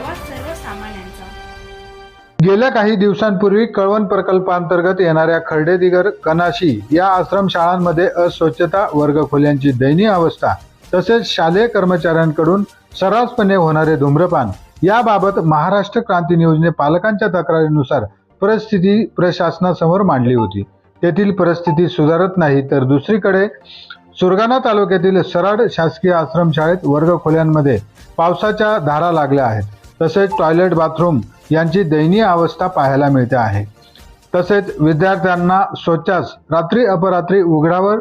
आवाज सर्वसामान्यांचा. गेल्या काही दिवसांपूर्वी कळवण प्रकल्पांतर्गत येणाऱ्या खर्डेदिगर कनाशी या आश्रमशाळांमध्ये अस्वच्छता वर्गखोल्यांची दयनीय अवस्था तसेच शालेय कर्मचाऱ्यांकडून सर्रासपणे होणारे धूम्रपान याबाबत महाराष्ट्र क्रांती न्यूजने पालकांच्या तक्रारीनुसार परिस्थिती प्रशासनासमोर मांडली होती. तेथील परिस्थिती सुधारत नाही तर दुसरीकडे सुरगाणा तालुक्यातील सराड शासकीय आश्रमशाळेत वर्गखोल्यांमध्ये पावसाच्या धारा लागल्या आहेत. तसेच टॉयलेट बाथरूम यांची दयनीय अवस्था पाहायला मिळते आहे. तसेच विद्यार्थ्यांना स्वच्छास रात्री अपरात्री उघड्यावर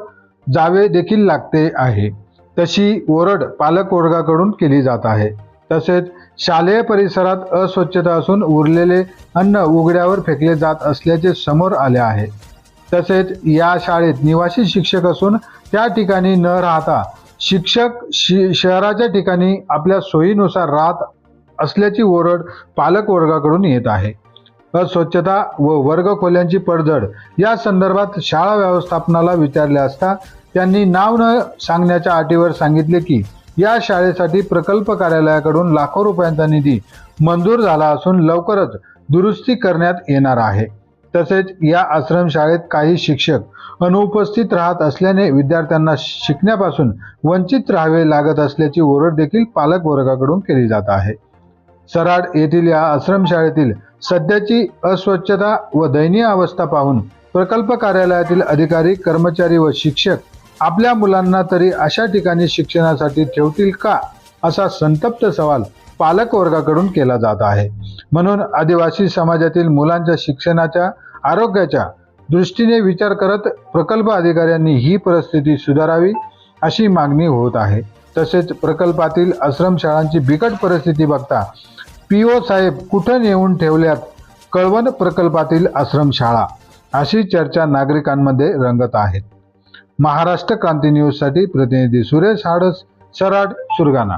जावे देखील लागते आहे. तशी ओरड पालक वर्गाकडून केली जात आहे. तसेच शालेय परिसरात अस्वच्छता असून उरलेले अन्न उघड्यावर फेकले जात असल्याचे समोर आले आहे. तसेच या शाळेत निवासी शिक्षक असून त्या ठिकाणी न राहता शिक्षक शि शहराच्या ठिकाणी आपल्या सोयीनुसार राहत असल्याची ओरड पालक वर्गाकडून येत आहे. अस्वच्छता व वर्ग खोल्यांची पडझड या संदर्भात शाळा व्यवस्थापनाला विचारले असता त्यांनी नाव न सांगण्याच्या अटीवर सांगितले की या शाळेसाठी प्रकल्प कार्यालयाकडून लाखो रुपयांचा निधी मंजूर झाला असून लवकरच दुरुस्ती करण्यात येणार आहे. तसेच या आश्रमशाळेत काही शिक्षक अनुपस्थित राहत असल्याने विद्यार्थ्यांना शिकण्यापासून वंचित राहावे लागत असल्याची ओरड देखील पालक वर्गाकडून केली जात आहे. सराड येथील या आश्रमशाळेतील सध्याची अस्वच्छता व दयनीय अवस्था पाहून प्रकल्प कार्यालयातील अधिकारी कर्मचारी व शिक्षक आपल्या मुलांना तरी अशा ठिकाणी शिक्षणासाठी ठेवतील का असा संतप्त सवाल पालक वर्गाकडून केला जात आहे. म्हणून आदिवासी समाजातील मुलांच्या शिक्षणाच्या आरोग्याच्या दृष्टीने विचार करत प्रकल्प अधिकाऱ्यांनी ही परिस्थिती सुधारावी अशी मागणी होत आहे. तसेच प्रकल्पातील आश्रमशाळांची बिकट परिस्थिती बघता पी ओ साहेब कुठं नेऊन ठेवल्यात? कळवण प्रकल्पातील आश्रमशाळा. अशी चर्चा नागरिकांमध्ये रंगत आहेत. महाराष्ट्र क्रांती न्यूजसाठी प्रतिनिधी सुरेश हाडस सराड सुरगाणा.